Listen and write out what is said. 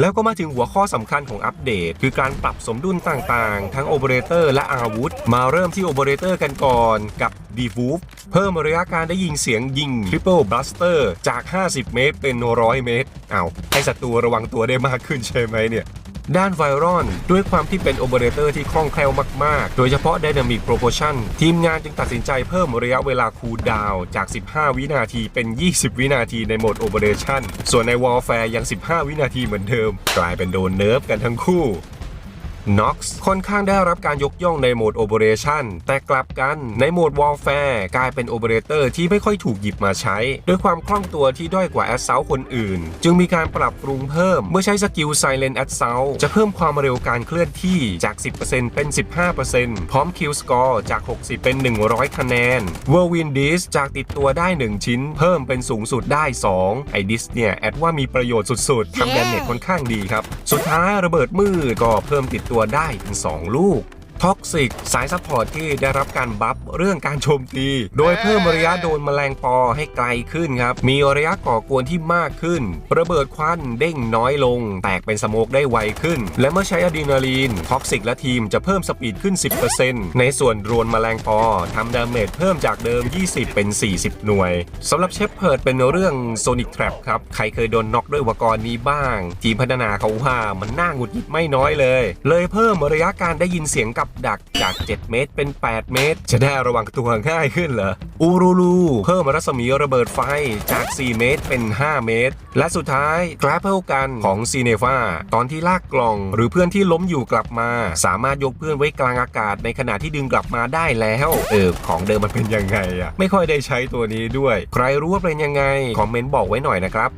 แล้วก็มาถึงหัวข้อสำคัญของอัปเดต คือการปรับสมดุลต่างๆ ทั้งโอเปอเรเตอร์และอาวุธ มาเริ่มที่โอเปอเรเตอร์กันก่อนกับดีฟูฟเพิ่มระยะการได้ยิงเสียงยิง Triple Blaster จาก 50 เมตรเป็น 100 เมตรเอาให้ศัตรูระวังตัวได้มากขึ้นใช่ไหมเนี่ย ด้านไวรอนด้วยความที่เป็นโอเปอเรเตอร์ที่คล่องแคล่วมาก ๆ โดยเฉพาะ Dynamic Proportion ทีมงานจึงตัดสินใจเพิ่มระยะเวลาคูลดาวจาก 15 วินาทีเป็น 20 วินาทีในโหมดโอเปอเรชั่นส่วนใน Warfare ยัง 15 วินาทีเหมือนเดิม กลายเป็นโดนเนิร์ฟกันทั้งคู่ Nox ค่อนข้างได้รับการยกย่องในโหมด Operation แต่กลับกันในโหมด Warfare กลายเป็น Operator ที่ไม่ค่อยถูกหยิบมาใช้ ด้วยความคล่องตัวที่ด้อยกว่า Assault คนอื่น จึงมีการปรับปรุงเพิ่ม เมื่อใช้สกิล Silent Assault จะเพิ่มความเร็วการเคลื่อนที่จาก 10%เป็น 15%พร้อม Kill Score จาก 60 เป็น 100 คะแนน Whirlwind Disc จากติดตัวได้ 1 ชิ้น เพิ่มเป็นสูงสุดได้ 2 ไอ้ดิสเนี่ยแอดว่ามีประโยชน์สุดๆทำแดนเนตค่อนข้างดีครับ สุดท้ายระเบิดมืดก็เพิ่มติดตัวได้ถึง 2 ลูก ท็อกซิกสายซัพพอร์ตที่ได้รับการบัฟเรื่องการโจมตี โดยเพิ่มระยะโดนแมลงปอให้ไกลขึ้นครับ มีระยะก่อกวนที่มากขึ้น ระเบิดควันเด้งน้อยลง แตกเป็นสโมกได้ไวขึ้น และเมื่อใช้อะดรีนาลีนท็อกซิกและทีมจะเพิ่มสปีดขึ้น 10%ในส่วนรวนแมลงปอทำดาเมจเพิ่มจากเดิม 20 เป็น 40 หน่วยสำหรับเชฟเพิร์ดเป็นเรื่องโซนิ c แทร p ครับ ใครเคยโดนน็อกด้วยอุปกรณ์นี้บ้าง ทีมพัฒนาเขาว่ามันน่าหงุดหงิดไม่น้อยเลย เลยเพิ่มระยะการได้ยินเสียงกับดักจาก 7 เมตรเป็น 8 เมตร จะได้ระวังตัวง่ายขึ้นเหรอ อูรูลูเพิ่มรัศมีระเบิดไฟจาก 4 เมตรเป็น 5 เมตร และสุดท้ายกราเพลกันของซีเนฟาตอนที่ลากกล่อง หรือเพื่อนที่ล้มอยู่กลับมา สามารถยกเพื่อนไว้กลางอากาศในขณะที่ดึงกลับมาได้แล้ว เออ ของเดิมมันเป็นยังไงอะไม่ค่อยได้ใช้ตัวนี้ด้วย ใครรู้ว่าเป็นยังไงคอมเมนต์บอกไว้หน่อยนะครับ